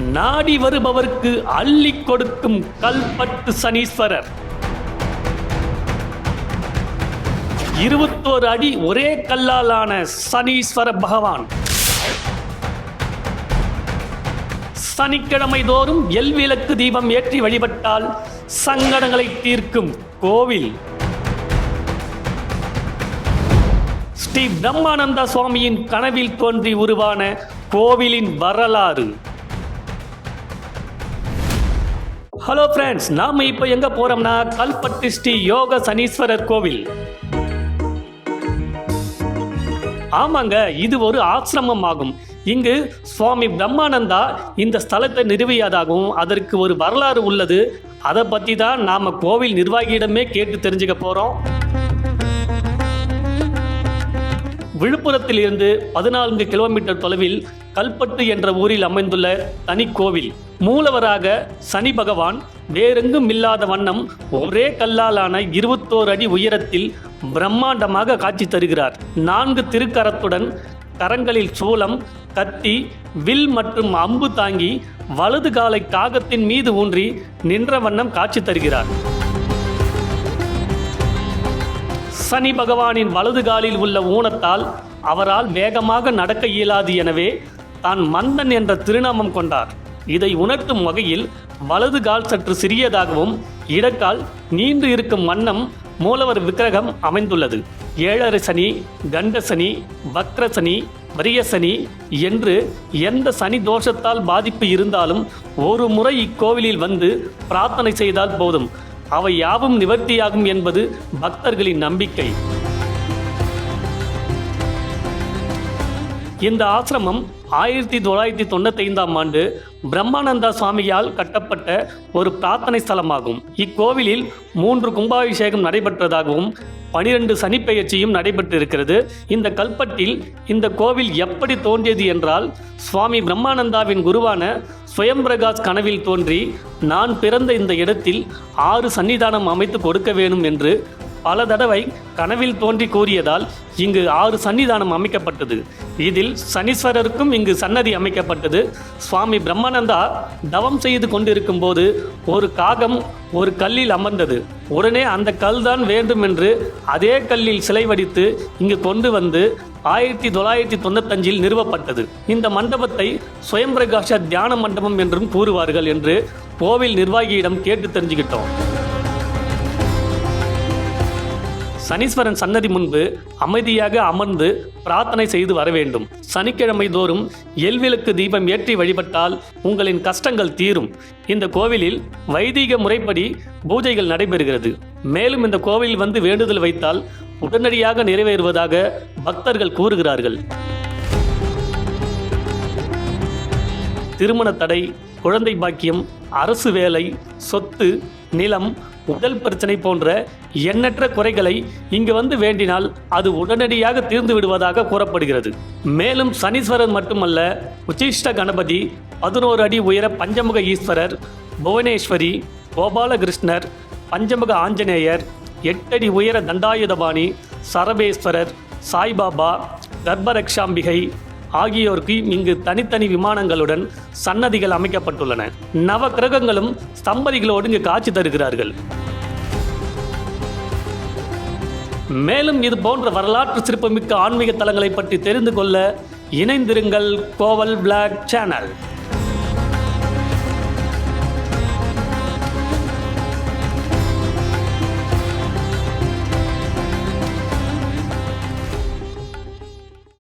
நாடி வருபவர்க்கு அள்ளி கொடுக்கும் கல்பட்டு சனீஸ்வரர். இருபத்தோரு அடி ஒரே கல்லாலான சனீஸ்வர பகவான். சனிக்கிழமை தோறும் எல்விளக்கு தீபம் ஏற்றி வழிபட்டால் சங்கடங்களை தீர்க்கும் கோவில். ஸ்ரீ பிரம்மானந்த சுவாமியின் கனவில் தோன்றி உருவான கோவிலின் வரலாறு. ஹலோ ஃப்ரெண்ட்ஸ் நாம இப்போ எங்க போறோம்னா கல்பட்டு ஸ்ரீ யோக சனீஸ்வரர் கோவில். ஆமாங்க இது ஒரு ஆசிரமம் ஆகும். இங்கு சுவாமி பிரம்மானந்தா இந்த ஸ்தலத்தை நிறுவியதாகவும் அதற்கு ஒரு வரலாறு உள்ளது. அதை பற்றி தான் நாம் கோவில் நிர்வாகியிடமே கேட்டு தெரிஞ்சுக்க போகிறோம் விழுப்புரத்தில் இருந்து பதினான்கு கிலோமீட்டர் தொலைவில் கல்பட்டு என்ற ஊரில் அமைந்துள்ள தனி கோவில். மூலவராக சனி பகவான் வேறெங்கும் இல்லாத வண்ணம் ஒரே கல்லாலான இருபத்தோரு அடி உயரத்தில் பிரம்மாண்டமாக காட்சி தருகிறார். நான்கு திருக்கரத்துடன் கரங்களில் சூலம் கத்தி வில் மற்றும் அம்பு தாங்கி வலது காலை காகத்தின் மீது ஊன்றி நின்ற வண்ணம் காட்சி தருகிறார். சனி பகவானின் வலது காலில் உள்ள ஊனத்தால் அவரால் வேகமாக நடக்க இயலாது எனவே தான் மந்தன் என்ற திருநாமம் கொண்டார். இதை உணர்த்தும் வகையில் வலது கால் சற்று சிறியதாகவும் இடக்கால் நீண்டு இருக்கும் வண்ணம் மூலவர் விக்கிரகம் அமைந்துள்ளது. ஏழரை சனி கண்ட சனி வக்ர சனி வரிய சனி என்று எந்த சனி தோஷத்தால் பாதிப்பு இருந்தாலும் ஒரு முறை இக்கோவிலில் வந்து பிரார்த்தனை செய்தால் போதும். அவை யாவும் நிவர்த்தியாகும் என்பது பக்தர்களின் நம்பிக்கை. இந்த ஆசிரமம் ஆயிரத்தி தொள்ளாயிரத்தி தொண்ணூத்தைந்தாம் ஆண்டு பிரம்மானந்தா சுவாமியால் கட்டப்பட்ட ஒரு பிரார்த்தனை ஸ்தலமாகும். இக்கோவிலில் மூன்று கும்பாபிஷேகம் நடைபெற்றதாகவும் பனிரெண்டு சனிப்பெயர்ச்சியும் நடைபெற்றிருக்கிறது. இந்த கல்பட்டில் இந்த கோவில் எப்படி தோன்றியது என்றால் சுவாமி பிரம்மானந்தாவின் குருவான சுயம்பிரகாஷ் கனவில் தோன்றி நான் பிறந்த இந்த இடத்தில் ஆறு சன்னிதானம் அமைத்து கொடுக்க வேண்டும் என்று பல தடவை கனவில் தோன்றி கூறியதால் இங்கு ஆறு சன்னிதானம் அமைக்கப்பட்டது. இதில் சனீஸ்வரருக்கும் இங்கு சன்னதி அமைக்கப்பட்டது. சுவாமி பிரம்மானந்தா தவம் செய்து கொண்டிருக்கும் போது ஒரு காகம் ஒரு கல்லில் அமர்ந்தது. உடனே அந்த கல் தான் வேண்டும் என்று அதே கல்லில் சிலை வடித்து இங்கு கொண்டு வந்து ஆயிரத்தி தொள்ளாயிரத்தி தொண்ணூத்தஞ்சில் நிறுவப்பட்டது. இந்த மண்டபத்தை சுயம்பிரகாஷ தியான மண்டபம் என்றும் கூறுவார்கள் என்று கோவில் நிர்வாகியிடம் கேட்டு தெரிஞ்சுக்கிட்டோம். சனீஸ்வரன் சன்னதி முன்பு அமைதியாக அமர்ந்து பிரார்த்தனை செய்து வர வேண்டும். சனிக்கிழமை தோறும் எல்விளக்கு தீபம் ஏற்றி வழிபட்டால் உங்களின் கஷ்டங்கள் தீரும். இந்த கோவிலில் வைதீக முறைப்படி பூஜைகள் நடைபெறுகிறது. மேலும் இந்த கோவில் வந்து வேண்டுதல் வைத்தால் உடனடியாக நிறைவேறுவதாக பக்தர்கள் கூறுகிறார்கள். திருமண தடை குழந்தை பாக்கியம் அரசு வேலை சொத்து நிலம் உடல் பிரச்சனை போன்ற எண்ணற்ற குறைகளை இங்கு வந்து வேண்டினால் அது உடனடியாக தீர்ந்து விடுவதாக கூறப்படுகிறது. மேலும் சனீஸ்வரர் மட்டுமல்ல உச்சிஷ்ட கணபதி பதினோரு அடி உயர பஞ்சமுக ஈஸ்வரர் புவனேஸ்வரி கோபாலகிருஷ்ணர் பஞ்சமுக ஆஞ்சநேயர் எட்டடி உயர தண்டாயுதபாணி சரபேஸ்வரர் சாய்பாபா கர்ப்பரக்ஷாம்பிகை ஆகியோருக்கு இங்கு தனித்தனி விமானங்களுடன் சன்னதிகள் அமைக்கப்பட்டுள்ளன. நவ கிரகங்களும் ஸ்தம்பதிகளோடு இங்கு காட்சி தருகிறார்கள். மேலும் இது போன்ற வரலாற்று சிறப்புமிக்க ஆன்மீக தலங்களை பற்றி தெரிந்து கொள்ள இணைந்திருங்கள் கோவல் பிளாக் சேனல்